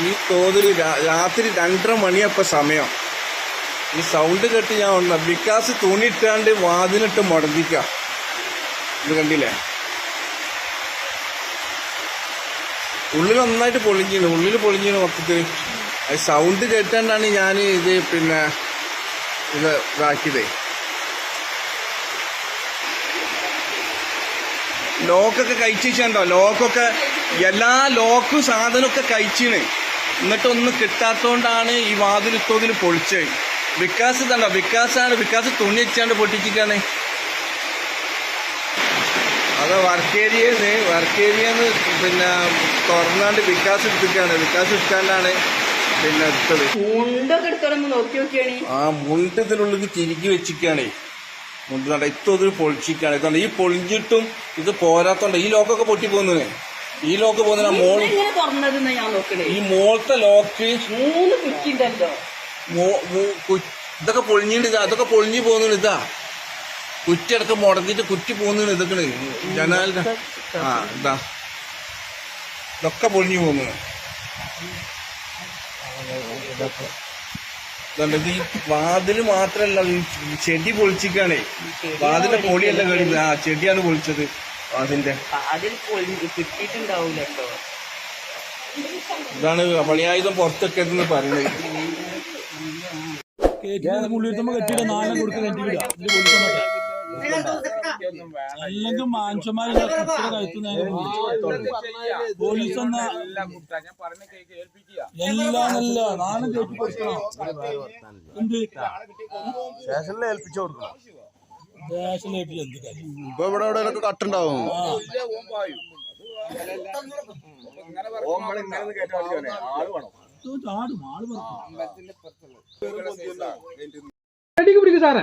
ഈ തോതിൽ രാത്രി രണ്ടര മണിയപ്പോൾ സമയം. ഈ സൗണ്ട് കേട്ട് ഞാൻ വന്ന വികാസ് തുണിയിട്ടാണ്ട് വാതിലിട്ട് മുടങ്ങിക്ക ഇത് കണ്ടില്ലേ? ഉള്ളിൽ നന്നായിട്ട് പൊളിഞ്ഞിരുന്നു ഉള്ളിൽ പൊളിഞ്ഞിരുന്നു മൊത്തത്തിൽ അത് സൗണ്ട് കേട്ടാണ്ടാണ് ഞാൻ ഇത് പിന്നെ ഇത് ഇതാക്കിയതേ. ലോക്കൊക്കെ കഴിച്ചിട്ടുണ്ടോ ലോക്കൊക്കെ എല്ലാ ലോക്കും സാധനമൊക്കെ കഴിച്ചിന്. എന്നിട്ടൊന്നും കിട്ടാത്തതുകൊണ്ടാണ് ഈ വാതിൽ ഇത്തോതിൽ പൊളിച്ചത്. വികാസ് തണ്ട വികാസാണ്. വികാസ് തുണി വെച്ചാണ്ട് പൊട്ടിച്ചിക്കാണ് അത് വർക്ക് ഏരിയന്ന് വർക്ക് ഏരിയന്ന് പിന്നെ തുറന്നാണ്ട് വികാസ് എടുത്തിക്കാണ് വികാസ് എടുക്കാണ്ടാണ് പിന്നെ എടുത്തത്. ആ മുണ്ട് ഇതിനുള്ളിൽ തിരികെ വെച്ചിരിക്കുകയാണ്. മുണ്ട് നട ഇത്തോതിൽ പൊളിച്ചിരിക്കുകയാണ്. ഈ പൊളിഞ്ഞിട്ടും ഇത് പോരാത്തോണ്ട് ഈ ലോക്കൊക്കെ പൊട്ടി പോകുന്നേ ഈ ലോക്ക് പോകുന്ന മോൾ ഇങ്ങനെ തുറന്നതെന്നാ ഞാൻ നോക്കണേ ഈ മോളത്തെ ലോക്ക് മൂന്ന് കുറ്റിണ്ടല്ലോ മോ- മൂ- കു- ഇതൊക്കെ പൊളിഞ്ഞിട്ട് ഇതാ അതൊക്കെ പൊളിഞ്ഞു പോകുന്നു ഇതാ. കുറ്റിയടക്കം മുടങ്ങിട്ട് കുറ്റി പോകുന്നു ഇതൊക്കെ ജനാലിന്റെ ആ ഇതാ. ഇതൊക്കെ പൊളിഞ്ഞു പോകുന്നു ഇതുണ്ട്. ഇത് ഈ വാതിൽ മാത്രല്ല ഈ ചെടി പൊളിച്ചിക്കാണേ വാതിലെ പൊളിയല്ല കഴിഞ്ഞത് ആ ചെടിയാണ് പൊളിച്ചത്. വാതിന്റെ അതിൽ കിട്ടിയിട്ടുണ്ടാവൂല കേട്ടോ ഇതാണ് പണിയായുധം പുറത്തൊക്കെ പറയുന്നത്. അല്ലെങ്കിൽ നേരെ പോലീസ് എന്ന എല്ലാം നല്ല നാളെ കേട്ടി കൊടുക്കണം. എന്ത്? സ്റ്റേഷനിൽ ഏൽപ്പിച്ചു കൊടുക്കണം. ഇപ്പൊ ഇവിടെ എവിടെയൊക്കെ കട്ടുണ്ടാവും സാറേ.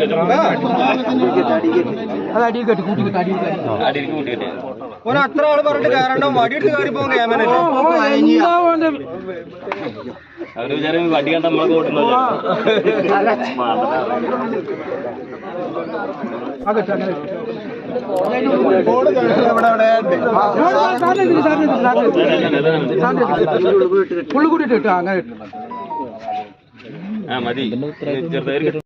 കയ- ഇവനെ കൊത്തിരി കാറുണ്ട് അവനെ. അടിയിലേക്ക് കൂട്ടിയിട്ടെ. അത്ര ആൾ പറഞ്ഞിട്ട് കാരണം വടിയിട്ട് കയറി പോകാൻ ക്യാമറ അവർ വിചാരം വടി കണ്ട നമ്മളെ കൂട്ടുന്നത് ആ മതി ചെറുതായി